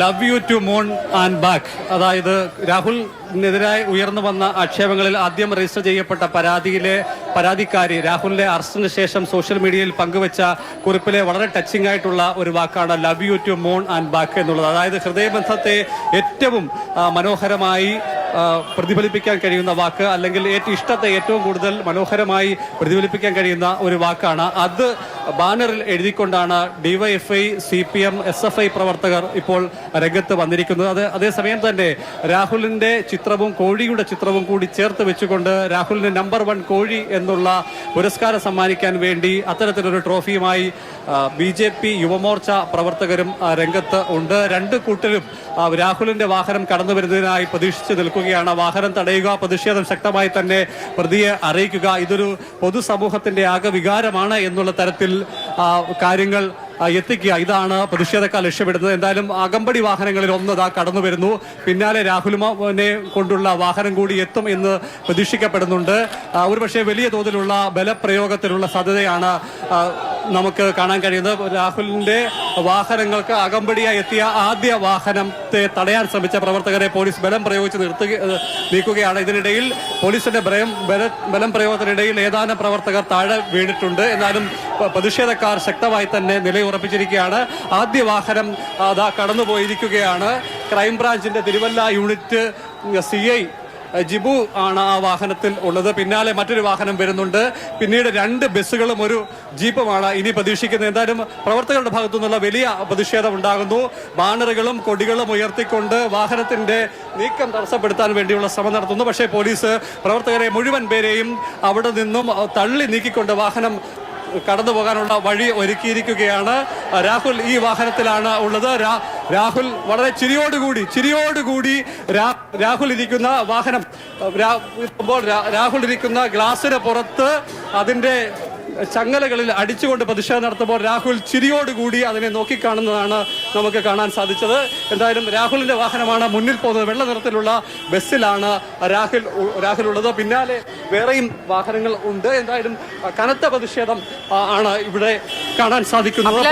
Love you to moon and back അതായത് രാഹുലിനെതിരായി ഉയർന്നു വന്ന ആക്ഷേപങ്ങളിൽ ആദ്യം രജിസ്റ്റർ ചെയ്യപ്പെട്ട പരാതിയിലെ പരാതിക്കാരി രാഹുലിന്റെ അറസ്റ്റിന് ശേഷം സോഷ്യൽ മീഡിയയിൽ പങ്കുവച്ച കുറിപ്പിലെ വളരെ ടച്ചിങ് ആയിട്ടുള്ള ഒരു വാക്കാണ് love you to moon and back എന്നുള്ളത്. അതായത് ഹൃദയബന്ധത്തെ ഏറ്റവും മനോഹരമായി പ്രതിഫലിപ്പിക്കാൻ കഴിയുന്ന വാക്ക് അല്ലെങ്കിൽ ഇഷ്ടത്തെ ഏറ്റവും കൂടുതൽ മനോഹരമായി പ്രതിഫലിപ്പിക്കാൻ കഴിയുന്ന ഒരു വാക്കാണ്. അത് ബാനറിൽ എഴുതിക്കൊണ്ടാണ് DYFI C P M S F I പ്രവർത്തകർ ഇപ്പോൾ രംഗത്ത് വന്നിരിക്കുന്നത്. അത് അതേസമയം തന്നെ രാഹുലിന്റെ ചിത്രവും കോഴിയുടെ ചിത്രവും കൂടി ചേർത്ത് വെച്ചുകൊണ്ട് രാഹുലിന് നമ്പർ വൺ കോഴി എന്നുള്ള പുരസ്കാരം സമ്മാനിക്കാൻ വേണ്ടി അത്തരത്തിലൊരു ട്രോഫിയുമായി ബി ജെ പി യുവമോർച്ച പ്രവർത്തകരും രംഗത്ത് ഉണ്ട്. രണ്ട് കൂട്ടരും രാഹുലിന്റെ വാഹനം കടന്നു വരുന്നതിനായി പ്രതീക്ഷിച്ചു നിൽക്കുകയാണ്. വാഹനം തടയുക പ്രതിഷേധം ശക്തമായി തന്നെ പ്രതിയെ അറിയിക്കുക ഇതൊരു പൊതുസമൂഹത്തിന്റെ ആകെ വികാരമാണ് എന്നുള്ള തരത്തിൽ കാര്യങ്ങൾ എത്തിക്കുക. ഇതാണ് പ്രതിഷേധക്കാർ ലക്ഷ്യമിടുന്നത്. എന്തായാലും അകമ്പടി വാഹനങ്ങളിൽ ഒന്ന് ഇതാ കടന്നു വരുന്നു. പിന്നാലെ രാഹുലിനെ കൊണ്ടുള്ള വാഹനം കൂടി എത്തും എന്ന് പ്രതീക്ഷിക്കപ്പെടുന്നുണ്ട്. ഒരുപക്ഷെ വലിയ തോതിലുള്ള ബലപ്രയോഗത്തിനുള്ള സാധ്യതയാണ് നമുക്ക് കാണാൻ കഴിയുന്നത്. രാഹുലിന്റെ വാഹനങ്ങൾക്ക് അകമ്പടിയായി എത്തിയ ആദ്യ വാഹനത്തെ തടയാൻ ശ്രമിച്ച പ്രവർത്തകരെ പോലീസ് ബലം പ്രയോഗിച്ച് നിർത്തുക നീക്കുകയാണ്. ഇതിനിടയിൽ പോലീസിന്റെ ബലം ബല- പ്രയോഗത്തിനിടയിൽ ഏതാനും പ്രവർത്തകർ താഴെ വീണിട്ടുണ്ട്. എന്നാലും പ്രതിഷേധക്കാർ ശക്തമായി തന്നെ നിലയുറപ്പിച്ചിരിക്കുകയാണ്. ആദ്യ വാഹനം അതാ കടന്നുപോയിരിക്കുകയാണ്. ക്രൈംബ്രാഞ്ചിന്റെ Thiruvalla unit C I Jibu ആണ് ആ വാഹനത്തിൽ ഉള്ളത്. പിന്നാലെ മറ്റൊരു വാഹനം വരുന്നുണ്ട്. പിന്നീട് രണ്ട് ബസ്സുകളും ഒരു ജീപ്പുമാണ് ഇനി പ്രതീക്ഷിക്കുന്നത്. എന്തായാലും പ്രവർത്തകരുടെ ഭാഗത്തു നിന്നുള്ള വലിയ പ്രതിഷേധം ഉണ്ടാകുന്നു. ബാനറുകളും കൊടികളും ഉയർത്തിക്കൊണ്ട് വാഹനത്തിന്റെ നീക്കം തടസ്സപ്പെടുത്താൻ വേണ്ടിയുള്ള ശ്രമം നടത്തുന്നു. പക്ഷേ പോലീസ് പ്രവർത്തകരെ മുഴുവൻ പേരെയും അവിടെ നിന്നും തള്ളി നീക്കിക്കൊണ്ട് വാഹനം കടന്നു പോകാനുള്ള വഴി ഒരുക്കിയിരിക്കുകയാണ്. രാഹുൽ ഈ വാഹനത്തിലാണ് ഉള്ളത്. രാഹുൽ വളരെ ചിരിയോടുകൂടി ചിരിയോടുകൂടി രാഹുൽ ഇരിക്കുന്ന വാഹനം. രാഹുൽ ഇരിക്കുന്ന ഗ്ലാസിന് പുറത്ത് അതിന്റെ ചങ്ങലകളിൽ അടിച്ചുകൊണ്ട് പ്രതിഷേധം നടത്തുമ്പോൾ രാഹുൽ ചിരിയോടുകൂടി അതിനെ നോക്കിക്കാണുന്നതാണ് നമുക്ക് കാണാൻ സാധിച്ചത്. എന്തായാലും രാഹുലിന്റെ വാഹനമാണ് മുന്നിൽ പോകുന്നത്. വെള്ള നിറത്തിലുള്ള ബസ്സിലാണ് രാഹുൽ രാഹുൽ ഉള്ളത് പിന്നാലെ വേറെയും വാഹനങ്ങൾ ഉണ്ട്. എന്തായാലും കനത്ത പ്രതിഷേധം ആണ് ഇവിടെ കാണാൻ സാധിക്കുന്നത്.